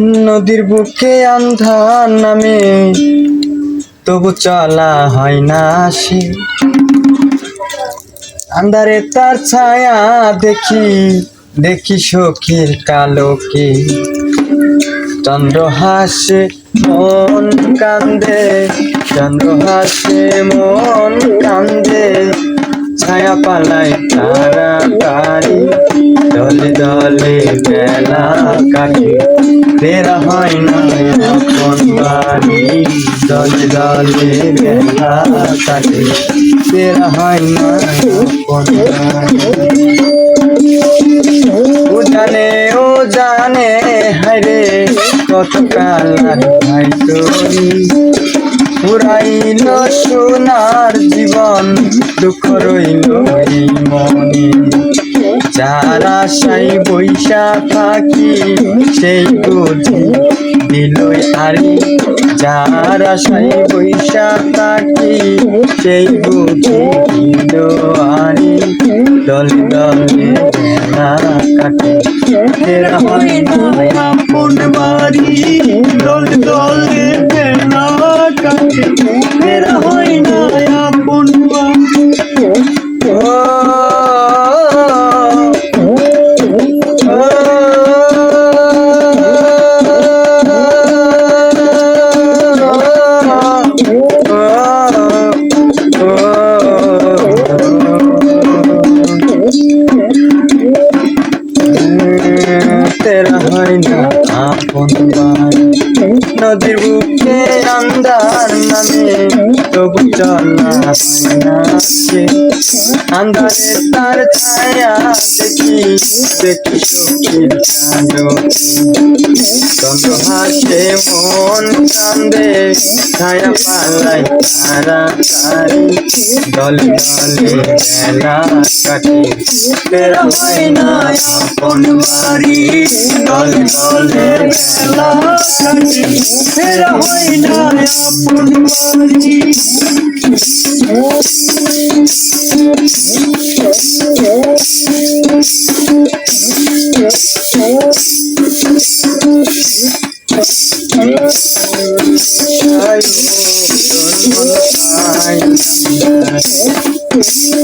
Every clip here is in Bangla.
নদীর বুকে আন্ধার নামে। তবু চলা হয় না সে। আন্ধারে তার ছায়া দেখি দেখি সখীর কালোকে। চন্দ্র হাসে, মন কান্দে, চন্দ্র হাসে, মন কান্দে। ছায়া পালায় তাড়াতাড়ি দলে দলে বেলা কাটে। বেরা হয় না বাড়ি। দলে দলে বেলা কাটে বেরা হয় না আপন বাড়ি। ও জানে হায়রে কত কালার ভাই তোরি। পুরাইল সোনার জীবন, দুঃখ রইল এই মনে। যার আশাই বৈশা থাকি সেই বুঝি দিলই হারি যার আশাই বৈশা থাকি সেই বুঝি দিল হারি দলে দলে কাটে আপন বাড়ি দলে দলে কাটে হয় না তবু চলা হয় না সে আন্ধারে তার ছায়া দেখি দেখি সখীর কালো চন্দ্র হাসে মন কান্দে, ছায়া পালাই তারি দলে দলে বেলা কাটে তেরা হয় না আপন বাড়ি। দলে দলে বেলা কাটে তেরা হয় না আপন বাড়ি। আয়ো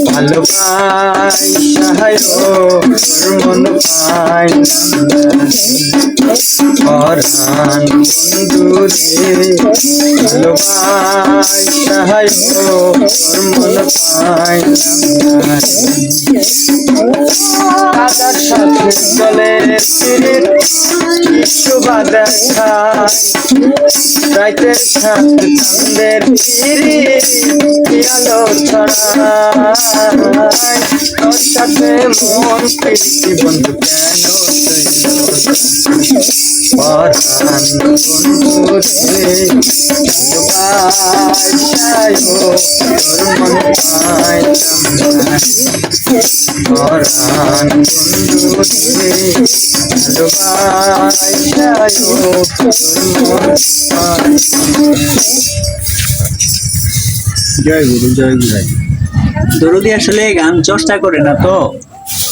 ভালোবাই সাহায় তোর মন পাই পরাণ বন্ধু রে ভালোবাই সাহায় মন পাই দাদার সাথে চলে শোভা দেখায় রাইতের সাথে পিরি আলো ছড়ায় তোর সাথে মন প্রীতি বন্ধু কেন পরাণ বন্ধু রে ভালোবাসায় তোর মন পাইলাম না পরাণ বন্ধু ভালোবাসায় তোর মন জয় গুরু জয় গুরু। দরদি আসলে গান চর্চা করে না তো।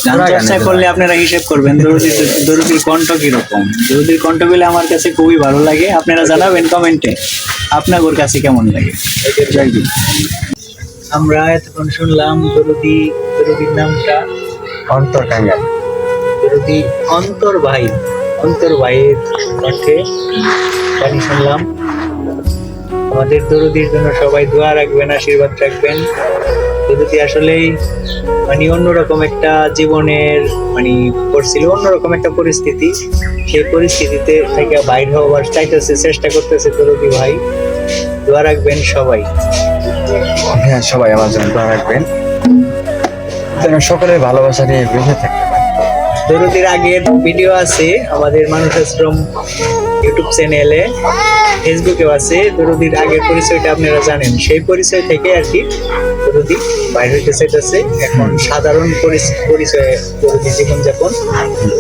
গান চর্চা করলে আপনারা হিসেব করবেন দরদির দরদির কণ্ঠ কীরকম। দরদির কণ্ঠ পেলে আমার কাছে খুবই ভালো লাগে। আপনারা জানাবেন কমেন্টে আপনাদের কাছে কেমন লাগে। জয় গুরু। আমরা এতক্ষণ শুনলাম দরদি দরদির নামটা। অন্তর কাঙ্গাল। দরদি অন্তর ভাই অন্তর ভাইয়ের কণ্ঠে গান শুনলাম। আমাদের দরদির জন্য সবাই দোয়া রাখবেন আশীর্বাদ রাখবেন। দরদি আসলেই মানে অন্যরকম একটা জীবনের মানে করছিল অন্যরকম একটা পরিস্থিতি। সেই পরিস্থিতিতে থেকে বাইর হওয়ার চাইতেছে চেষ্টা করতেছে দরদি ভাই। দোয়া রাখবেন সবাই। হ্যাঁ সবাই আমার জন্য দোয়া রাখবেন। যেন সকলের ভালোবাসা নিয়ে বেঁচে থাকতে পারে দরদির আগের ভিডিও আছে আমাদের মানুষ আশ্রম ইউটিউব চ্যানেলে। ফেসবুকেও আছে। দরদির আগের পরিচয়টা আপনারা জানেন। সেই পরিচয় থেকে আর কি দরদি বাইর হইতে চাইতেছে। এখন সাধারণ পরিচ- পরিচয়ে দরদি জীবনযাপন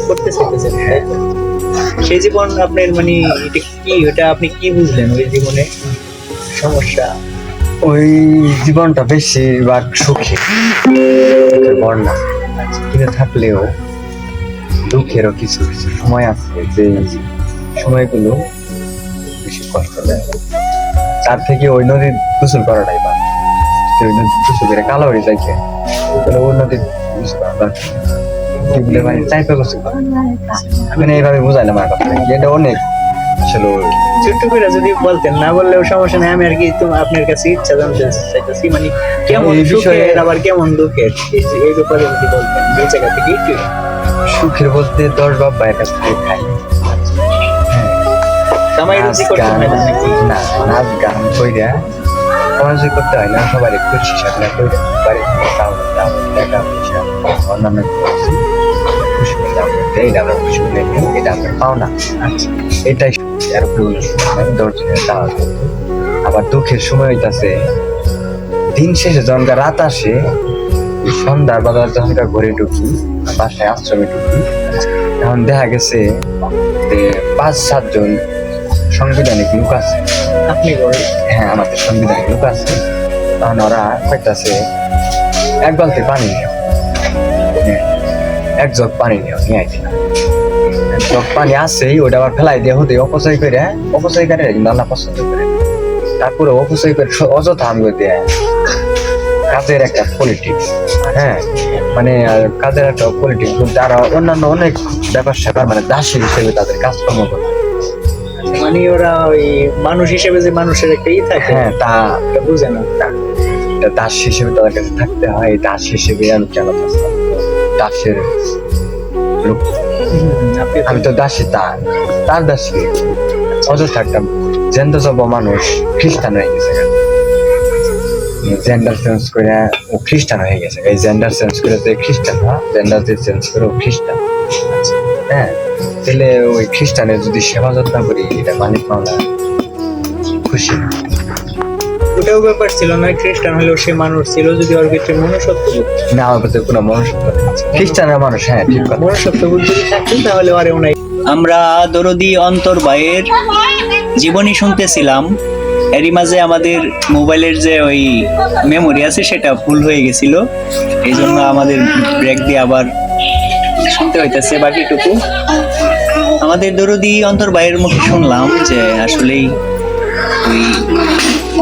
করতে তো? সেই জীবন আপনার মানে এটা কি? ওটা আপনি কি বুঝলেন ওই জীবনে? সমস্যা? ওই জীবনটা বেশিরভাগ সুখী। বর্ণা কিন্তু থাকলেও দুঃখেরও কিছু কিছু সময় আছে যে সময়গুলো বেশি কষ্ট দেয়। তার থেকে ওই নদীর গোসল করাটাই তো ওই নদীর গোসল করে কালো হয়ে খেয়ে তাহলে ওই নদীর গোসল করা চাইপে গোসল করা মানে এইভাবে বুঝাইলাম আমার কথা। এটা অনেক আসলে ছোট্ট করে যদি বলতেন না বললেও সমস্যা নেই। আমি আর কি তোমার আপনার কাছে ইচ্ছা জানতে চাইতেছি। মানে কেমন সুখের আবার কেমন দুঃখের? এই ব্যাপারে যদি বলতেন এই জায়গা থেকে একটু। সুখের বলতে দশ বাপ ভাইয়ের কাছ থেকে খাই। নাচ রুজি করতে গান হয় না না নাচ গান। কইরা সমাজে করতে হয় না সবার একটু হিসাব না করে বাড়ি কাম দাম টাকা পয়সা অন্যান্য খুশি আমরা খুশি এটা আমরা পাও না। এটাই আর ভুল দর্জনের দাওয়া আবার দুঃখের সময় হইতাছে দিন শেষে যখন রাত আসে সন্ধ্যার বাজার যখন ঘরে ঢুকি বাসায় আশ্রমে ঢুকি তখন দেখা গেছে যে পাঁচ সাতজন সাংবিধানিক লোক আছে। আপনি হ্যাঁ আমাদের সাংবিধানিক লোক আছে। তখন ওরা কইতাছে এক বালতি পানি নিও। হ্যাঁ, এক জগ পানি নিও নিয়ে এক জগ পানি আছেই ওটা আবার ফেলাই দিয়ে হতে অপচয় করে অপচয় করে কিন্তু আল্লাহ পছন্দ করে। তারপরে অপচয় করে অযথা আমি দিয়ে। কাজের একটা পলিটিক্স হ্যাঁ মানে কাজের একটা পলিটিক্স যারা অন্যান্য অনেক ব্যাপার স্যাপার মানে দাসী হিসেবে তাদের কাজকর্ম করে। মানে ওরা ওই মানুষ হিসেবে যে মানুষের একটা ই থাকে হ্যাঁ তা বুঝে না। দাস হিসেবে তাদের কাছে থাকতে হয় দাস হিসেবে আমি কেন দাসের লোক। আমি তো দাসী তার তার দাসী। অযথা একটা জেন্দ্র সব মানুষ খ্রিস্টান হয়ে গেছে। জেন্ডার চেঞ্জ করে ও খ্রিস্টান হয়ে গেছে। এই জেন্ডার চেঞ্জ করে খ্রিস্টান না জেন্ডার চেঞ্জ করে ও খ্রিস্টান। হ্যাঁ? তাহলে ওই খ্রিস্টানের যদি সেবা যত্ন করি এটা মানিক পাওনা খুশি? ওটাও ব্যাপার ছিল না খ্রিস্টান হলেও সে মানুষ ছিল যদি ওর ভিতরে মনুষ্যত্ব না আমার প্রতি কোনো মনুষ্যত্ব। খ্রিস্টানের মানুষ হ্যাঁ ঠিক কথা। মনুষ্যত্ব বোধ যদি থাকতো তাহলে আরে ওনাই আমরা দরদি অন্তর ভাইয়ের জীবনী শুনতেছিলাম। এরই মাঝে আমাদের মোবাইলের যে ওই মেমোরি আছে সেটা ফুল হয়ে গেছিল। এই জন্য আমাদের ব্রেক দিয়ে আবার শুনতে হইতেছে বাকিটুকু। আমাদের দরদি অন্তর ভাইয়ের মুখে শুনলাম যে আসলেই ওই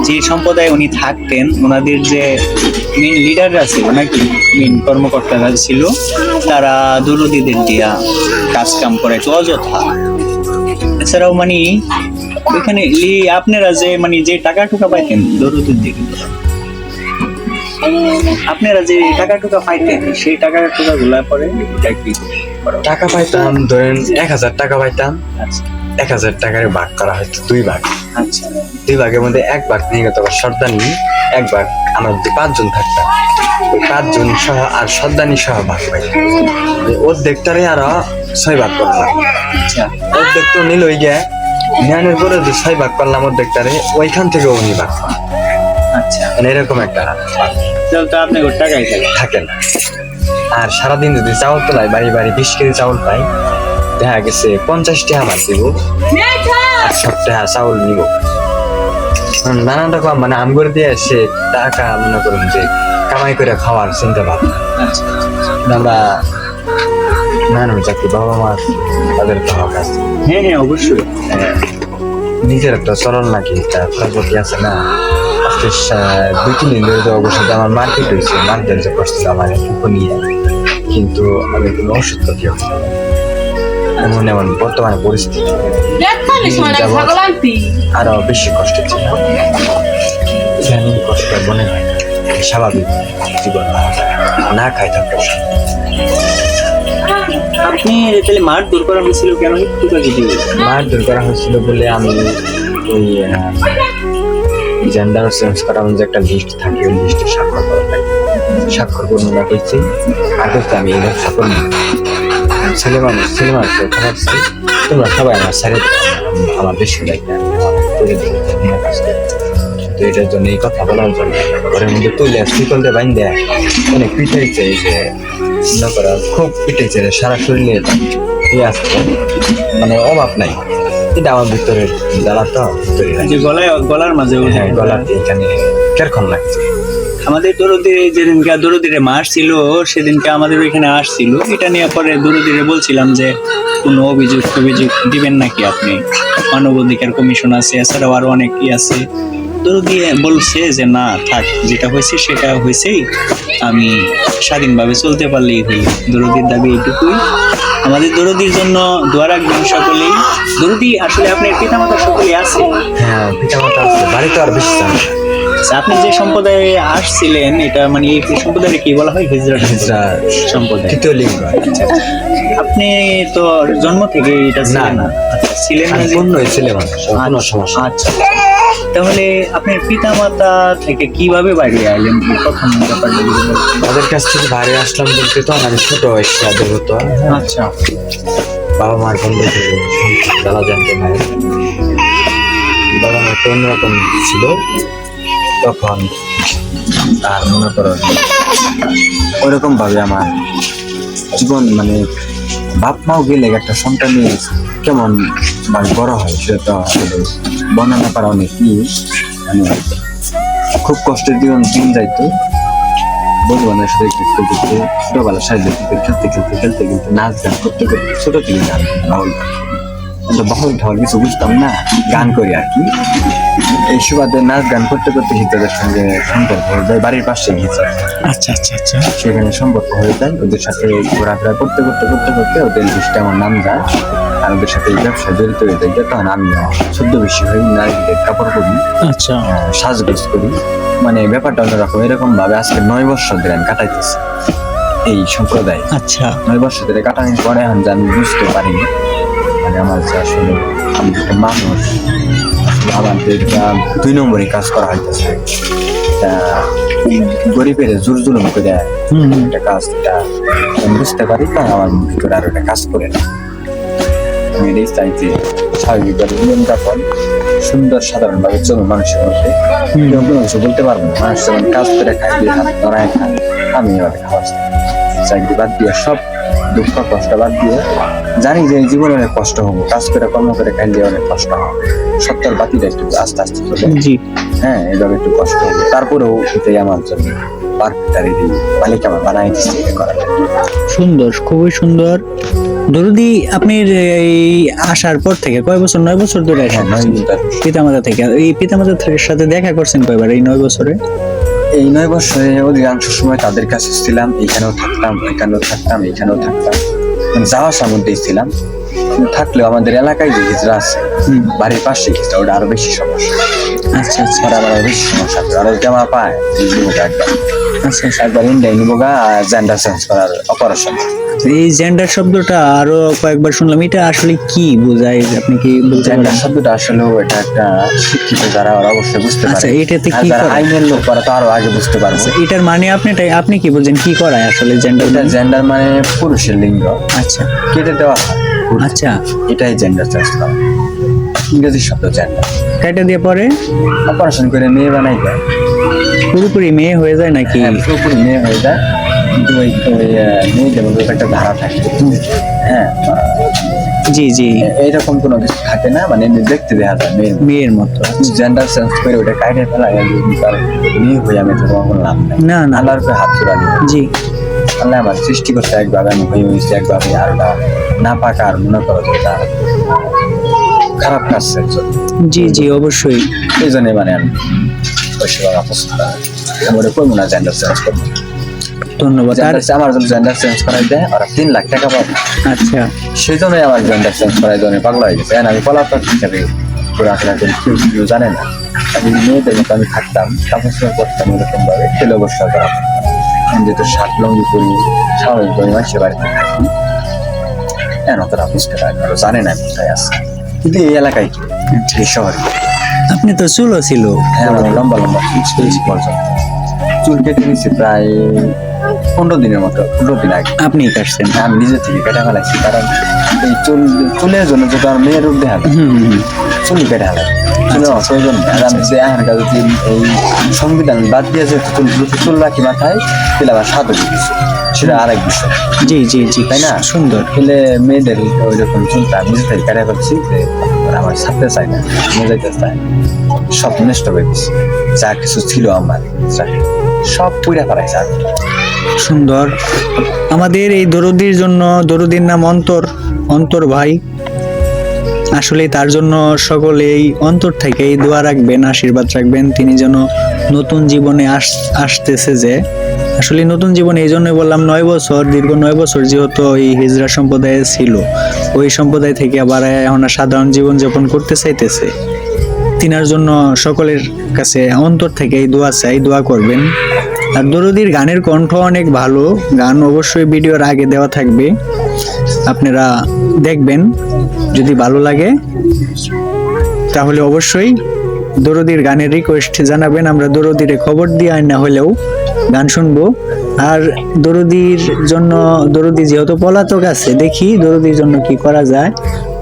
যে সম্প্রদায় উনি থাকতেন ওনাদের যে মেন লিডাররা ছিল নাকি মেন কর্মকর্তারা ছিল, তারা দুরুদিদের দিয়া কাজ কাম করাইতো অযথা এছাড়াও মানে ওইখানে আপনারা যে মানে যে টাকা টুকা পাইতেন দরুদের দিকে আপনারা যে টাকা টুকা পাইতেন, সেই টাকা টুকা গুলা পরে? টাকা পাইতাম। ধরেন এক হাজার টাকা পাইতাম। আচ্ছা। এক হাজার টাকার ভাগ করা হয়তো দুই ভাগ। আচ্ছা। দুই ভাগের মধ্যে এক ভাগ নিয়ে গেত সর্দানি এক ভাগ আমার যদি পাঁচজন থাকতাম। ওই পাঁচজন সহ আর সর্দানি সহ ভাগ পাই অর্ধেকটারে আরও ছয় ভাগ করলাম। আচ্ছা। অর্ধেক তো নিল ওই গে জ্ঞানের পরে যে ছয় ভাগ করলাম অর্ধেকটারে ওইখান থেকে উনি ভাগ পান। আচ্ছা। মানে এরকম একটা তো টাকাই থাকে না। আর সারাদিন যদি চাউল তোলাই বাড়ি বাড়ি বিশ কেজি চাউল পাই দেখা গেছে পঞ্চাশটি আমার দিব। আর সপ্তাহে চাউল নিব। নানান রকম মানে আম করে দিয়ে সে টাকা মনে করুন যে কামাই করে খাওয়ার চিন্তা ভাবনা। আমরা নানুর চাকরি বাবা মা তাদের হক আছে। হ্যাঁ হ্যাঁ অবশ্যই। হ্যাঁ, নিজের একটা চলন নাকি তার প্রগতি আছে না? আজকে দুই তিন দিন ধরে তো অবশ্যই আমার মার্কেট হয়েছে মার্কেট যে করছিল আমার নিয়ে কিন্তু আমি কোনো তো কেউ এমন এমন বর্তমানে পরিস্থিতি। আরও বেশি কষ্ট ছিল জানি কষ্ট মনে হয় না। স্বাভাবিক জীবন না খাই থাকতে আপনি তাহলে মার দূর করা হয়েছিল কেন? একটু যদি মারধর করা হয়েছিল বলে আমি ওই জেন্ডার চেঞ্জ করা যে একটা লিস্ট থাকে ওই লিস্টে স্বাক্ষর করা লাগে স্বাক্ষর বর্ণনা করছি। আগে তো আমি এই স্বাক্ষর ছেলে মানুষ ছেলে মানুষ খাবার তোমরা সবাই আমার স্যারে আমার বেশি করে। তো এটার জন্য এই কথা বলার জন্য ঘরের মধ্যে তুলে শিকল দিয়ে বাইন দেয় অনেক পিঠাইছে এই যে মনে করো খুব পিঠাইছে রে, সারা শরীরে ইয়ে আসছে মানে অভাব নাই। এটা আমার ভিতরের জ্বালা তো গলায় গলার মাঝে হ্যাঁ গলাতে এখানে কেরকম লাগছে। আমাদের দরদির যেদিনকে দরদিরে মাস ছিল সেদিনকে আমাদের ওইখানে আসছিল। এটা নিয়ে পরে দরদিরে বলছিলাম যে, কোনো অভিযোগ অভিযোগ দিবেন নাকি আপনি? মানব অধিকার কমিশন আছে, এছাড়াও আরও অনেকেই আছে। দরদি বলছে যে, না, থাক, যেটা হয়েছে সেটা হয়েছেই। আমি স্বাধীনভাবে চলতে পারলেই হই দরদির দাবি এইটুকুই। আমাদের দরদির জন্য দোয়া রাখবেন সকলেই। দরদি আসলে আপনার পিতামাতা সকলেই আছে? হ্যাঁ পিতা মাতা আছে। বাড়িতে আর বেশি আপনি যে সম্প্রদায়ে আসছিলেন এটা মানে এই সম্প্রদায়ে কি বলা হয়? হিজরা হিজরা সম্প্রদায়। তৃতীয় লিঙ্গ আপনি তো জন্ম থেকে এটা না, না। আচ্ছা ছিলেন না আমি যে- পূর্ণ ছেলে মানুষ কোনো সমস্যা আচ্ছা। তাহলে আপনার পিতামাতা থেকে কীভাবে বাইরে আইলেন? প্রথম ব্যাপারটা তাদের কাছ থেকে বাইরে আসলাম বলতে তো আমি ছোট বয়সে তাদের হতো আচ্ছা। বাবা মার বন্ধু থেকে দাদা জানতে পারে। বাবা মা তো অন্যরকম ছিল। তখন আর মনে করো ওইরকম ভাবে আমার জীবন মানে বাপ মাও গেলে একটা সন্তানের কেমন মানে বড় হয় সেটা বর্ণনা করা অনেক কি মানে খুব কষ্টের দিন দিন যাইতো। বন্ধু সাথে ঘুরতে ঘুরতে ছোটবেলা সাহায্য খেলতে খেলতে খেলতে খেলতে নাচ গান করতে করতে ছোট থেকে গান কিন্তু বাউল ঢাউল কিছু বুঝতাম না গান করি আর কি। এই সুবাদে নাচ গান করতে করতে হিতাদের সঙ্গে সম্পর্ক হয়ে যায় বাড়ির পাশে গিয়েছে আচ্ছা আচ্ছা আচ্ছা। সেখানে সম্পর্ক হয়ে যায় ওদের সাথে ঘোরাফেরা করতে করতে করতে করতে ওদের লিস্টে আমার নাম যায় আর ওদের সাথে এই ব্যবসা জড়িত হয়ে যায় তখন আমি শুদ্ধ বেশি হই নারীদের কাপড় পরি আচ্ছা। সাজগোজ করি মানে ব্যাপারটা অন্যরকম এরকম ভাবে আজকে নয় বছর ধরে আমি কাটাইতেছি এই সম্প্রদায়। আচ্ছা। নয় বছর ধরে কাটানোর পরে এখন আমি বুঝতে পারিনি মানে আমার যে আসলে আমি একটা মানুষ আসলে আমার দুই নম্বরে কাজ করা হইতেছে গরিবের জোর জুলুম করে। একটা কাজ বুঝতে পারি আমার ভিতরে আর একটা কাজ করে না আমি এটাই চাই যে স্বাভাবিকভাবে জীবনযাপন সুন্দর সাধারণভাবে চলুন মানুষের মধ্যে কিছু বলতে পারব না মানুষ যেমন কাজ করে খায় দিয়ে হাত ধরায় খায় আমি এভাবে খাওয়ার চাই। চাকরি বাদ দিয়ে সব দুঃখ কষ্ট বাদ দিয়ে জানি যে জীবনে অনেক কষ্ট হব। কাজ করে কর্ম করে খাইলে অনেক কষ্ট হবে। সত্তর বাতিটা একটু আস্তে আস্তে চলে জি। হ্যাঁ এইভাবে একটু কষ্ট হবে। তারপরেও এটাই আমার জন্য পারফেক্ট আর এই মালিক আমার বানাই দিচ্ছে এটা করার সুন্দর খুবই সুন্দর। দরদি আপনার এই আসার পর থেকে কয় বছর নয় বছর ধরে হ্যাঁ আসেন। পিতামাতা থেকে এই পিতামাতার থেকে- সাথে দেখা করছেন কয়বার এই নয় বছরে? এই নয় বছরে অধিকাংশ সময় তাদের কাছে ছিলাম এখানেও থাকতাম এখানেও থাকতাম এখানেও থাকতাম। মানে যাওয়া আসার মধ্যেই ছিলাম। থাকলেও আমাদের এলাকায় যে হিজড়া আছে বাড়ির পাশে হিজড়া ওটা আরও বেশি সমস্যা। আচ্ছা আচ্ছা। আবার আরও বেশি সমস্যা আর ওই জামা পায় একবার। আচ্ছা আচ্ছা। একবার ইন্ডিয়া নিবোগা জেন্ডার চেঞ্জ করার অপারেশন এই জেন্ডার শব্দটা আরও কয়েকবার শুনলাম এটা আসলে কি বোঝায়? আপনি কি বলতে জেন্ডার পারেন? শব্দটা আসলে এটা একটা শিক্ষিত যারা ওরা অবশ্যই বুঝতে আচ্ছা পারে। এটাতে কি করে? আইনের লোক করা তো আরও আগে বুঝতে পারবে। আচ্ছা, এটার মানে আপনি আপনি কি বলছেন? কি করায় আসলে জেন্ডার জেন্ডার মানে পুরুষের লিঙ্গ। আচ্ছা। কেটে দেওয়া হয়। আচ্ছা। এটাই জেন্ডার চাষ করা। ইংরেজি শব্দ জেন্ডার কেটে দিয়ে পরে? অপারেশন করে মেয়ে বানাই দেয়। পুরোপুরি মেয়ে হয়ে যায় নাকি? হ্যাঁ, পুরোপুরি মেয়ে হয়ে যায়। কিন্তু ওই মেয়েদের মধ্যে একটা ধারা থাকে। হ্যাঁ। জি জি। এইরকম কোনো কিছু থাকে না মানে দেখতে দেখা যায় মেয়ে মেয়ের মতো জেন্ডার চেঞ্জ করে ওটা কাইটে ফেলা তার মেয়ে হয়ে আমি তো কোনো লাভ নাই। না না। আল্লাহর উপরে হাত চুরানি জি। আল্লাহ আমার সৃষ্টি করতে একভাবে আমি হয়ে হয়েছি একভাবে আর না পাকা আর মনে করো যে খারাপ কাজ জি জি অবশ্যই। এই জন্য মানে আমি সেবা পছন্দ আমরা করব না জেন্ডার চেঞ্জ করব ধন্যবাদ। আর আমার যদি জেন্ডার চেঞ্জ করাই দেয় ওরা তিন লাখ টাকা পাবো। আচ্ছা। সেই জন্যই আমার জেন্ডার চেঞ্জ করাই জন্য পাগলা হয়ে গেছে। আমি পলাতক হিসাবে ঘোরাফেরা করি কেউ কেউ জানে না। আমি মেয়েদের মতো আমি থাকতাম চোপড় করতাম এরকম ভাবে তেলে বসা করা আমি যেহেতু শার্ট লঙ্গি করি স্বাভাবিক ভাবে মানুষের বাড়িতে থাকি। কেন তারা বুঝতে পারে জানে না কোথায় আছে। কিন্তু এই এলাকায় কি এই শহরে। আপনি তো চুলও ছিল। হ্যাঁ মানে লম্বা লম্বা চুল চুল কেটে নিয়েছি প্রায় পনেরো দিনের মতো পনেরো দিন আগে। আপনি কাটছেন? আমি নিজে থেকে কেটে ফেলাইছি কারণ এই চুল চুলের জন্য যেটা মেয়ের রূপ দেখা চুল কেটে ফেলাই আমার প্রয়োজন এখানকার যদি এই সংবিধান বাদ দিয়ে যে দুটো রাখি মাথায় তাহলে আমার সাথে দিচ্ছে সেটা আরেক বিষয়। জি জি জি তাই না? সুন্দর। তাহলে মেয়েদের ওই রকম চুলটা আমি নিজে থেকে কেটে ফেলছি যে আমার ছাড়তে চাই না নিয়ে চাই সব নষ্ট হয়ে গেছে যা কিছু ছিল আমার সব ফেলাইছে আর কি। সুন্দর। আমাদের এই দরদির জন্য দরদির নাম অন্তর অন্তর ভাই। আসলে তার জন্য সকলেই অন্তর থেকেই দোয়া রাখবেন, আশীর্বাদ রাখবেন। তিনি যেন নতুন জীবনে আস, আসতেছে যে। আসলে নতুন জীবনে এই জন্যই বললাম নয় বছর, দীর্ঘ নয় বছর যেহেতু এই হিজরা সম্প্রদায়ে ছিল। ওই সম্প্রদায় থেকে আবার এখন সাধারণ জীবন যাপন করতে চাইতেছে। তিনার জন্য সকলের কাছে অন্তর থেকে এই দোয়া চাই, দোয়া করবেন। আর দরদির গানের কণ্ঠ অনেক ভালো, গান অবশ্যই ভিডিওর আগে দেওয়া থাকবে। আপনারা দেখবেন। যদি ভালো লাগে তাহলে অবশ্যই দরদির গানের রিকোয়েস্ট জানাবেন। আমরা দরদিরে খবর দিয়ে আয় না হলেও গান শুনব। আর দরদির জন্য দরদি যেহেতু পলাতক আছে দেখি দরদির জন্য কি করা যায়।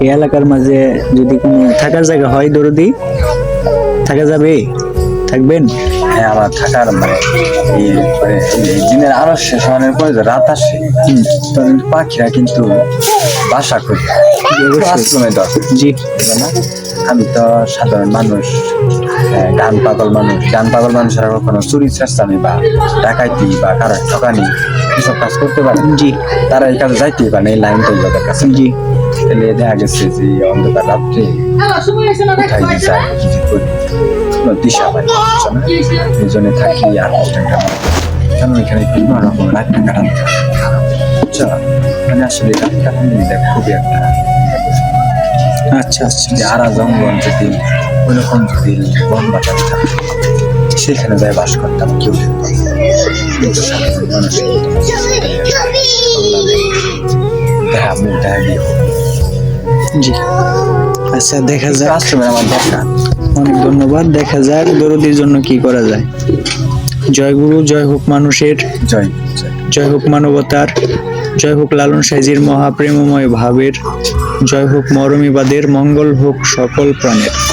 এই এলাকার মাঝে যদি কোনো থাকার জায়গা হয় দরদি থাকা যাবে? থাকবেন? হ্যাঁ আমার থাকার মানে মানে দিনের আরও শেষ হওয়ার পরে রাত আসে তখন পাখিরা কিন্তু বাসা করে। আশ্রমে দরকার। জি। না? আমি তো সাধারণ মানুষ আহ, গান পাগল মানুষ। গান পাগল মানুষেরা কখনো চুরি চেষ্টামি বা ডাকাইতি বা কারও ঠকানি এসব কাজ করতে পারে। জি। তারা এই কাজে যাইতেই পারে না এই লাইনটাই তাদের কাছে জি। তাহলে দেখা গেছে যে অন্ধকার রাত্রে কোথায় যে যায় কিছু করি। কোনো দিশা পাই না, বুঝছ না? এই জন্য থাকি আর কেন এখানে বিভিন্ন রকম রাতটা কাটাতে হয়। মানে আসলে নিলে খুবই একটা আচ্ছা আচ্ছা যে আরা জঙ্গল যদি ওইরকম যদি বন বাটাতে থাকে সেখানে যায় বাস করতাম কেউ দেখা মুখ দেখা জি। আচ্ছা দেখা যাক। আশ্রমের আমার দরকার অনেক ধন্যবাদ। দেখা যাক দরদির জন্য কি করা যায়। জয় গুরু জয় হোক মানুষের। জয়। জয় হোক মানবতার। জয় হোক লালন সাইজির মহাপ্রেমময় ভাবের জয় হোক মরমিবাদের মঙ্গল হোক সকল প্রাণের।